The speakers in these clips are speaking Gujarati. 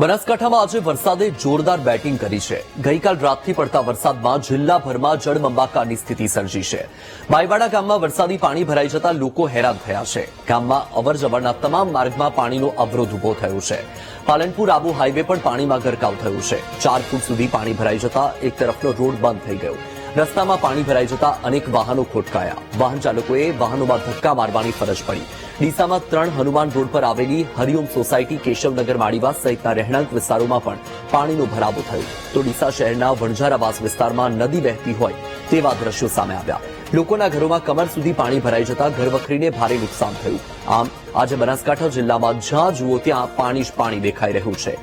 બનાસકાંઠામાં આજે વરસાદે જોરદાર બેટિંગ કરી છે. ગઈકાલ રાતથી પડતા વરસાદમાં જિલ્લાભરમાં જળબંબાકારની સ્થિતિ સર્જી છે. બાયવાડા ગામમાં વરસાદી પાણી ભરાઈ જતા લોકો હેરાન થયા છે. ગામમાં અવરજવરના તમામ માર્ગમાં પાણીનો અવરોધ ઊભો થયો છે. પાલનપુર આબુ હાઈવે પણ પાણીમાં ગરકાવ થયું છે. ચાર ફૂટ સુધી પાણી ભરાઈ જતા એક તરફનો રોડ બંધ થઈ ગયો. રસ્તામાં પાણી ભરાઈ જતા અનેક વાહનો ખોટકાયા. વાહન ચાલકોએ વાહનોમાં ધક્કા મારવાની ફરજ પડી. ડીસામાં ત્રણ હનુમાન રોડ પર આવેલી હરિઓમ સોસાયટી કેશવનગર માળીવાસ સહિતના રહેણાંક વિસ્તારોમાં પણ પાણીનો ભરાવો થયો. તો ડીસા શહેરના વણઝારાવાસ વિસ્તારમાં નદી વહેતી હોય તેવા દ્રશ્યો સામે આવ્યા. લોકોના ઘરોમાં કમર સુધી પાણી ભરાઈ જતા ઘરવખરીને ભારે નુકસાન થયું. આમ આજે બનાસકાંઠા જિલ્લામાં જ્યાં જુઓ ત્યાં પાણી જ પાણી દેખાઈ રહ્યું છે.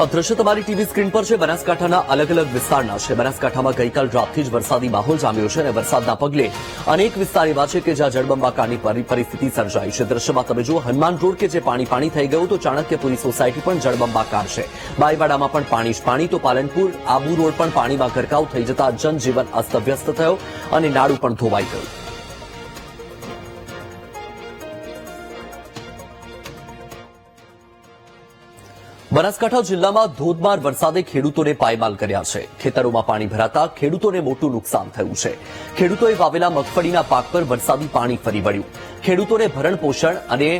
તો દ્રશ્ય તમારી ટીવી સ્ક્રીન પર છે. બનાસકાંઠાના અલગ અલગ વિસ્તારના છે. બનાસકાંઠામાં ગઈકાલ રાતથી જ વરસાદી માહોલ જામ્યો છે અને વરસાદના પગલે અનેક વિસ્તાર એવા છે કે જ્યાં જળબંબાકારની પરી- પરિસ્થિતિ સર્જાઈ છે. દ્રશ્યમાં તમે જુઓ, હનુમાન રોડ કે જે પાણી પાણી થઈ ગયું તો ચાણક્યપુરી સોસાયટી પણ જળબંબાકાર છે. બાઈવાડામાં પણ પાણી જ પાણી તો પાલનપુર, આબુ રોડ પણ પાણીમાં ગરકાવ થઈ જતા જનજીવન અસ્તવ્યસ્ત થયો અને નાડું પણ ધોવાઈ ગયું. બનાસકાંઠા જિલ્લામાં ધોધમાર વરસાદે ખેડૂતોને પાયમાલ કર્યા છે. ખેતરોમાં પાણી ભરાતા ખેડૂતોને મોટું નુકસાન થયું છે. ખેડૂતોએ વાવેલા મગફળીના પાક પર વરસાદી પાણી ફરી વળ્યું. ખેડૂતોને ભરણ પોષણ અને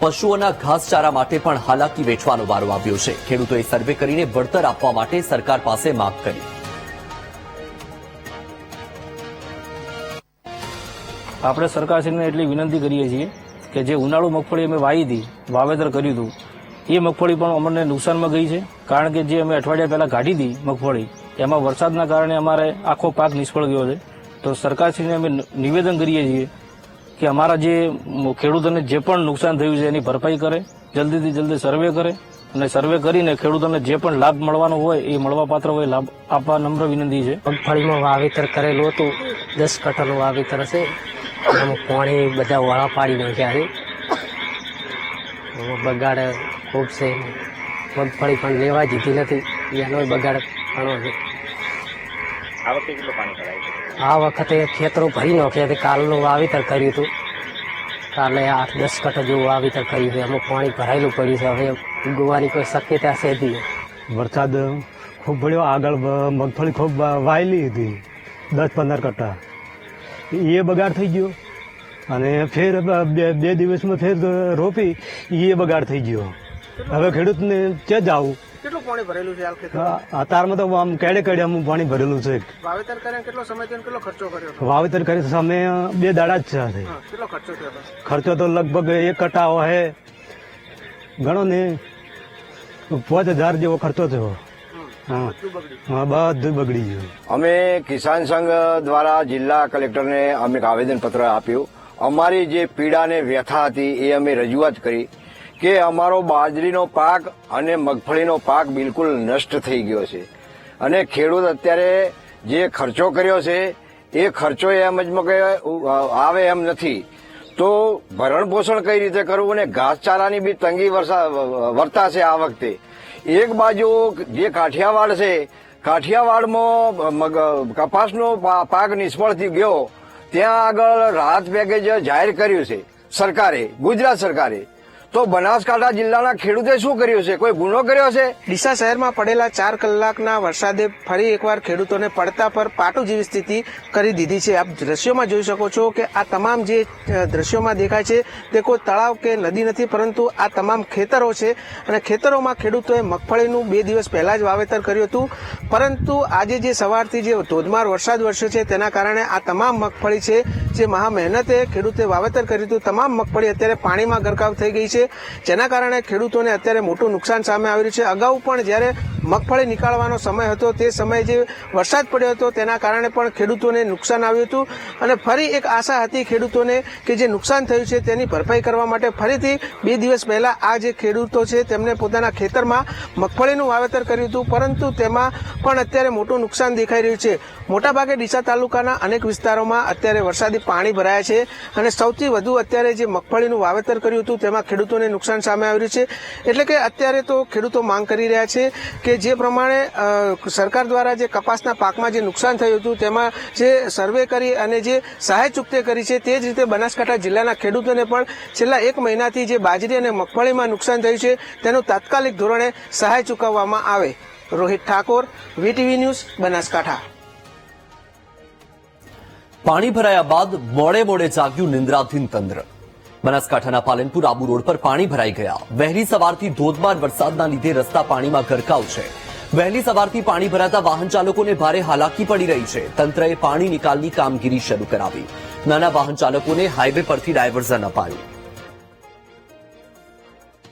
પશુઓના ઘાસચારા માટે પણ હાલાકી વેઠવાનો વારો આવ્યો છે. ખેડૂતોએ સર્વે કરીને વળતર આપવા માટે સરકાર પાસે માંગ કરી. આપણે સરકારશ્રીને એટલી વિનંતી કરીએ છીએ કે જે ઉનાળુ મગફળી અમે વાવી હતી, વાવેતર કર્યું હતું એ મગફળી પણ અમને નુકસાનમાં ગઈ છે. કારણ કે જે અમે અઠવાડિયા પહેલા કાઢી હતી મગફળી, એમાં વરસાદના કારણે અમારે આખો પાક નિષ્ફળ ગયો છે. તો સરકારશ્રીને અમે નિવેદન કરીએ છીએ કે અમારા જે ખેડૂતોને જે પણ નુકસાન થયું છે એની ભરપાઈ કરે, જલ્દીથી જલ્દી સર્વે કરે અને સર્વે કરીને ખેડૂતોને જે પણ લાભ મળવાનો હોય એ મળવાપાત્ર હોય લાભ આપવા નમ્ર વિનંતી છે. મગફળીમાં વાવેતર કરેલું હતું, દસ કટરનું વાવેતર હશે. એમાં પાણી બધા વાળા પાડી નાખ્યા છે. બગાડ ખૂબ છે. મગફળી પણ લેવા દીધી નથી. એનો બગાડ ઘણો છે. આ વખતે ખેતરો ભરી નાખ્યા છે. કાલનું વાવેતર કર્યું હતું. કાલે આઠ દસ કટર જેવું વાવેતર કર્યું છે. એમાં પાણી ભરાયેલું પડ્યું છે. હવે ઉગવાની કોઈ શક્યતા છે જ નહીં. વરસાદ ખૂબ પડ્યો. આગળ મગફળી ખૂબ વાયેલી હતી. દસ પંદર કટ્ટા. એ બગાડ થઈ ગયો. અને ફેર બે બે દિવસમાં ફેર રોપી એ બગાડ થઈ ગયો. હવે ખેડૂતને ક્યાં જાવું? કેટલું પાણી ભરેલું છે હાલ ખેતર અતારમાં તો આમ કેડે કેડે આમ પાણી ભરેલું છે. વાવેતર કરીને કેટલો સમય થયો કેટલો ખર્ચો કર્યો વાવેતર કરી સમય બે દાડા જ છે. કેટલો ખર્ચો થયો ખર્ચો તો લગભગ એક કટ્ટા હે. ગણો ને પાંચ હજાર જેવો ખર્ચો થયો. હા. બધું બગડી ગયું. અમે કિસાન સંઘ દ્વારા જિલ્લા કલેક્ટરને અમે એક આવેદનપત્ર આપ્યું. અમારી જે પીડા અને વ્યથા હતી એ અમે રજૂઆત કરી કે અમારો બાજરીનો પાક અને મગફળીનો પાક બિલકુલ નષ્ટ થઈ ગયો છે. અને ખેડૂત અત્યારે જે ખર્ચો કર્યો છે, એ ખર્ચો એમ જ આવે એમ નથી. તો ભરણ પોષણ કઈ રીતે કરવું અને ઘાસચારાની બી તંગી વર્તાશે આ વખતે? એક બાજુ જે કાઠિયાવાડ છે, કાઠિયાવાડમાં કપાસનો પાક નિષ્ફળ થઈ ગયો. ત્યાં આગળ રાહત પેકેજ જાહેર કર્યું છે. સરકારે, ગુજરાત સરકારે. તો બનાસકાંઠા જિલ્લાના ખેડૂતે શું કર્યું છે? કોઈ ગુનો કર્યો છે? ડીસા શહેરમાં પડેલા ચાર કલાકના વરસાદે ફરી એકવાર ખેડૂતોને પડતા પર પાટું જેવી સ્થિતિ કરી દીધી છે. આપ દ્રશ્યોમાં જોઈ શકો છો કે આ તમામ જે દ્રશ્યોમાં દેખાય છે તે કોઈ તળાવ કે નદી નથી, પરંતુ આ તમામ ખેતરો છે. અને ખેતરોમાં ખેડૂતોએ મગફળીનું બે દિવસ પહેલા જ વાવેતર કર્યું હતું. પરંતુ આજે જે સવારથી જે ધોધમાર વરસાદ વરસ્યો છે તેના કારણે આ તમામ મગફળી છે જે મહા મહેનતે ખેડૂતે વાવેતર કર્યું હતું, તમામ મગફળી અત્યારે પાણીમાં ગરકાવ થઈ ગઈ છે. જેના કારણે ખેડૂતોને અત્યારે મોટું નુકસાન સામે આવી રહ્યું છે. અગાઉ પણ જ્યારે મગફળી નીકાળવાનો સમય હતો, તે સમયે જે વરસાદ પડ્યો હતો, તેના કારણે પણ ખેડૂતોને નુકસાન આવ્યું હતું. અને ફરી એક આશા હતી ખેડૂતોને કે જે નુકસાન થયું છે, તેની ભરપાઈ કરવા માટે ફરીથી બે દિવસ પહેલા આ જે ખેડૂતો છે, તેમને પોતાના ખેતરમાં મગફળીનું વાવેતર કર્યું હતું. પરંતુ તેમાં પણ અત્યારે મોટું નુકસાન દેખાઈ રહ્યું છે. મોટાભાગે ડીસા તાલુકાના અનેક વિસ્તારોમાં અત્યારે વરસાદી પાણી ભરાયા છે અને સૌથી વધુ અત્યારે જે મગફળીનું વાવેતર કર્યું હતું, તેમાં ખેડૂતોને નુકસાન સામે આવી રહ્યું છે. એટલે કે અત્યારે તો ખેડૂતો માંગ કરી રહ્યા છે કે જે પ્રમાણે સરકાર દ્વારા જે કપાસના પાકમાં જે નુકસાન થયું હતું, તેમાં જે સર્વે કરી અને જે સહાય ચૂકતે કરી છે, તે જ રીતે બનાસકાંઠા જિલ્લાના ખેડૂતોને પણ છેલ્લા એક મહિનાથી જે બાજરી અને મગફળીમાં નુકસાન થયું છે, તેનું તાત્કાલિક ધોરણે સહાય ચૂકવવામાં આવે. Rohit Thakor, VTV news, Banaskantha. પાણી ભરાયા બાદ મોડે મોડે જાગ્યું નિંદ્રાધીન તંત્ર. બનાસકાંઠાના પાલનપુર આબુ રોડ પર પાણી ભરાઈ ગયા. વહેલી સવારથી ધોધમાર વરસાદના લીધે રસ્તા પાણીમાં ગરકાવ છે. વહેલી સવારથી પાણી ભરાતા વાહન ચાલકોને ભારે હાલાકી પડી રહી છે. તંત્રએ પાણી નિકાલની કામગીરી શરૂ કરાવી. નાના વાહન ચાલકોને હાઈવે પરથી ડાયવર્ઝન અપાયું.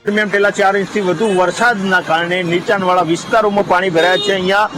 દરમિયાન પેલા ચાર ઇંચથી વધુ વરસાદના કારણે નીચાણવાળા વિસ્તારોમાં પાણી ભરાયા છે. અહીંયા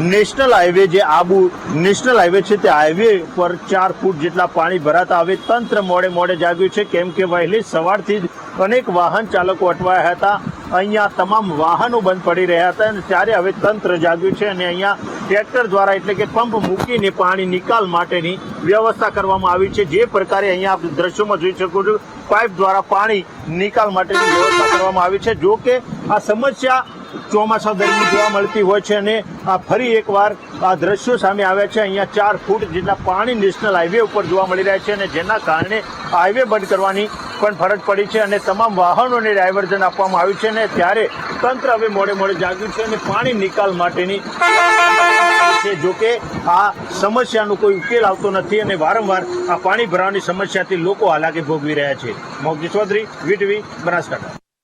નેશનલ હાઈવે જે આબુ નેશનલ હાઈવે છે તે હાઈવે પર ચાર ફૂટ જેટલા પાણી ભરાતા હવે તંત્ર મોડે મોડે જાગ્યું છે. કેમ કે વહેલી સવારથી જ અનેક વાહન ચાલકો અટવાયા હતા. અહીંયા તમામ વાહનો બંધ પડી રહ્યા હતા અને ત્યારે હવે તંત્ર જાગ્યું છે અને અહીંયા ટ્રેક્ટર દ્વારા એટલે કે પંપ મૂકીને પાણી નિકાલ માટેની વ્યવસ્થા કરવામાં આવી છે. જે પ્રકારે અહીંયા આપ દ્રશ્યોમાં જોઈ શકો છો, પાઇપ દ્વારા પાણી નિકાલ માટેની વ્યવસ્થા કરવામાં આવી છે. જો કે આ સમસ્યા ચોમાસા દરમિયાન જોવા મળતી હોય છે અને આ ફરી એકવાર આ દ્રશ્યો સામે આવ્યા છે. અહીંયા ચાર ફૂટ જેટલા પાણી નેશનલ હાઈવે ઉપર જોવા મળી રહ્યા છે અને જેના કારણે હાઈવે બંધ કરવાની પણ ફરજ પડી છે અને તમામ વાહનોને ડાયવર્ઝન આપવામાં આવ્યું છે અને ત્યારે તંત્ર હવે મોડે મોડે જાગ્યું છે અને પાણી નિકાલ માટેની છે જોકે આ સમસ્યાનો કોઈ ઉકેલ આવતો નથી અને વારંવાર આ પાણી ભરાવાની સમસ્યાથી લોકો હાલાકી ભોગવી રહ્યા છે. મોગજી ચૌધરી, વીટવી બનાસકાંઠા.